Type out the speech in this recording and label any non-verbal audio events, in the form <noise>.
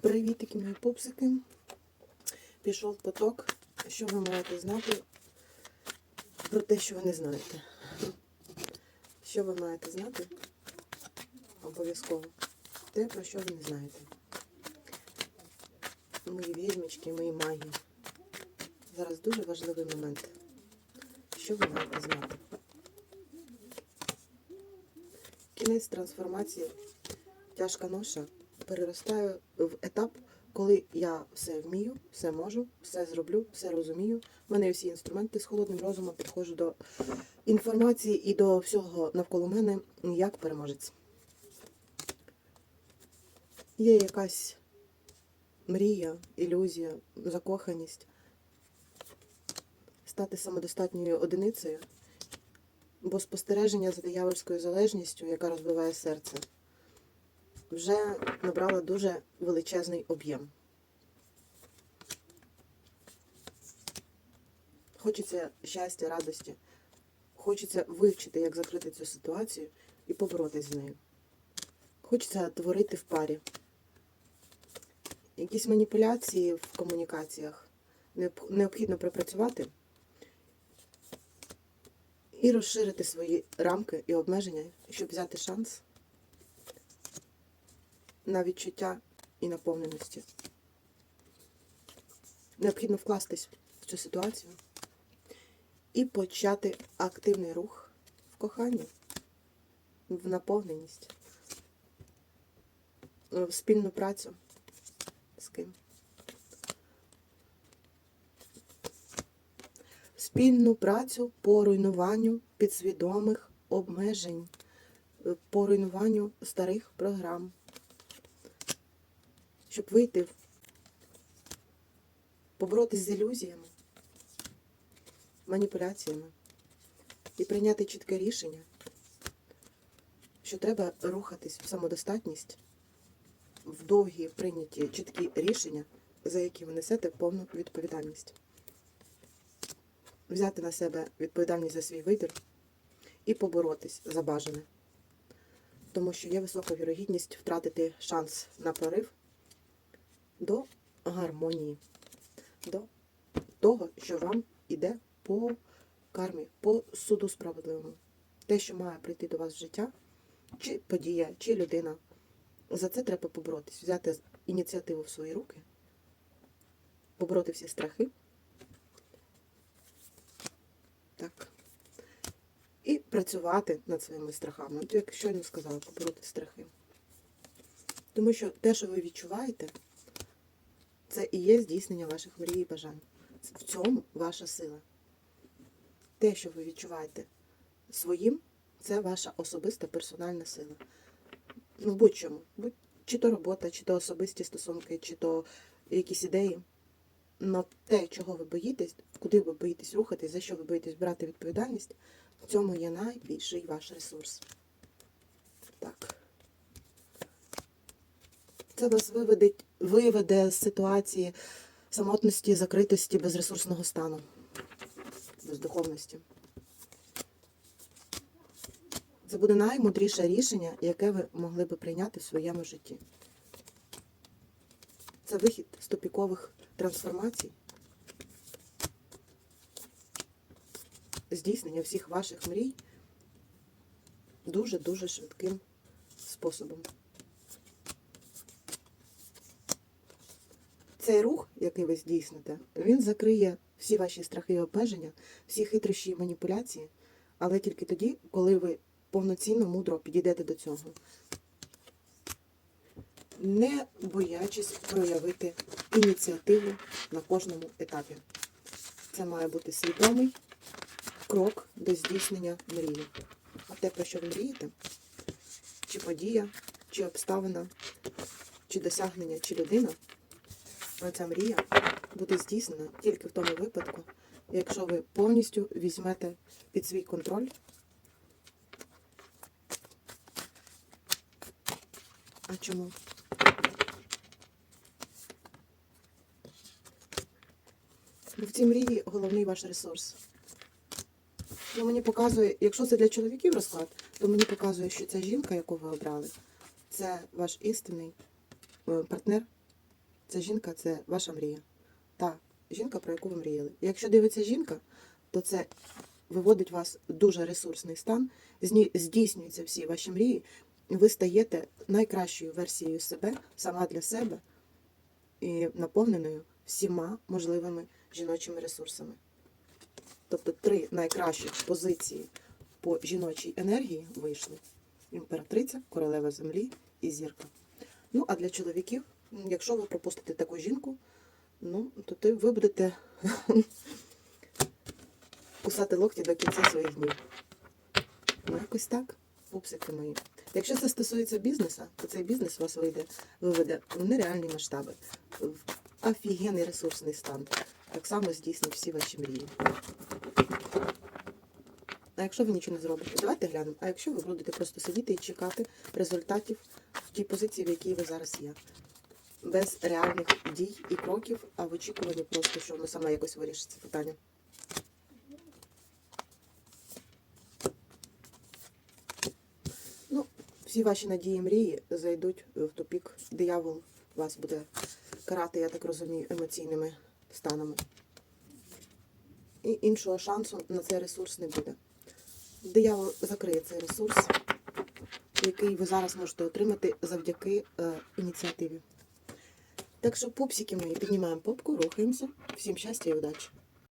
Привітики, мої пупсики. Пішов поток. Що ви маєте знати про те, що ви не знаєте? Що ви маєте знати? Обов'язково. Те, про що ви не знаєте. Мої відьмічки, мої магії. Зараз дуже важливий момент. Що ви маєте знати? Кінець трансформації тяжка ноша переростає в етап, коли я все вмію, все можу, все зроблю, все розумію. У мене всі інструменти з холодним розумом підходжу до інформації і до всього навколо мене як переможець. Є якась мрія, ілюзія, закоханість стати самодостатньою одиницею, бо спостереження за диявольською залежністю, яка розбиває серце, вже набрала дуже величезний об'єм. Хочеться щастя, радості. Хочеться вивчити, як закрити цю ситуацію і поборотись з нею. Хочеться творити в парі. Якісь маніпуляції в комунікаціях необ- необхідно пропрацювати і розширити свої рамки і обмеження, щоб взяти шанс на відчуття і наповненості. Необхідно вкластись в цю ситуацію і почати активний рух в коханні, в наповненість, в спільну працю з ким. Спільну працю по руйнуванню підсвідомих обмежень, е, по руйнуванню старих програм щоб вийти, поборотись з ілюзіями, маніпуляціями і прийняти чітке рішення, що треба рухатись в самодостатність, в довгі прийняті чіткі рішення, за які ви несете повну відповідальність. Взяти на себе відповідальність за свій вибір і поборотись за бажане. Тому що є висока вірогідність втратити шанс на прорив до гармонії, до того, що вам іде по кармі, по суду справедливому. Те, що має прийти до вас в життя, чи подія, чи людина. За це треба поборотись, взяти ініціативу в свої руки, побороти всі страхи. Так. І працювати над своїми страхами. От як щойно сказала, побороти страхи. Тому що те, що ви відчуваєте, це і є здійснення ваших мрій і бажань. В цьому ваша сила. Те, що ви відчуваєте своїм, це ваша особиста персональна сила. Ну, будь-чому. Будь- Чи то робота, чи то особисті стосунки, чи то якісь ідеї. Но те, чого ви боїтесь, куди ви боїтесь рухатись, за що ви боїтесь брати відповідальність, в цьому є найбільший ваш ресурс. Так. Це вас виведе, виведе з ситуації самотності, закритості, безресурсного стану, бездуховності. Це буде наймудріше рішення, яке ви могли би прийняти в своєму житті. Це вихід з тупікових трансформацій, здійснення всіх ваших мрій дуже-дуже швидким способом. Цей рух, який ви здійсните, він закриє всі ваші страхи і обмеження, всі хитрощі і маніпуляції, але тільки тоді, коли ви повноцінно мудро підійдете до цього. Не боячись проявити ініціативу на кожному етапі. Це має бути свідомий крок до здійснення мрії. А те, про що ви мрієте, чи подія, чи обставина, чи досягнення, чи людина, ця мрія буде здійснена тільки в тому випадку, якщо ви повністю візьмете під свій контроль А чому? Бо в цій мрії головний ваш ресурс. Ну, мені показує, якщо це для чоловіків розклад, то мені показує, що ця жінка, яку ви обрали, це ваш істинний е, партнер, Ця жінка це ваша мрія. Та жінка, про яку ви мріяли. Якщо дивиться жінка, то це виводить вас в дуже ресурсний стан, здійснюються всі ваші мрії, і ви стаєте найкращою версією себе, сама для себе і наповненою всіма можливими жіночими ресурсами. Тобто три найкращі позиції по жіночій енергії вийшли: імператриця, королева землі і зірка. Ну, а для чоловіків, якщо ви пропустите таку жінку, ну, то ти ви будете <laughs> кусати локті до кінця своїх днів. Ну, якось так, пупсики мої. Якщо це стосується бізнесу, то цей бізнес вас вийде, виведе в нереальні масштаби, в офігенний ресурсний стан. Так само здійснить всі ваші мрії. А якщо ви нічого не зробите, давайте глянемо. А якщо ви будете просто сидіти і чекати результатів в тій позиції, в якій ви зараз є, без реальних дій і кроків, а в очікуванні просто, що воно саме якось вирішить це питання. Ну, всі ваші надії і мрії зайдуть в тупік. Диявол вас буде карати, я так розумію, емоційними станами. І іншого шансу на цей ресурс не буде. Диявол закриє цей ресурс, який ви зараз можете отримати завдяки е, ініціативі. Так що, пупсики мої, піднімаємо попку, рухаємося. Всім щастя і удачі!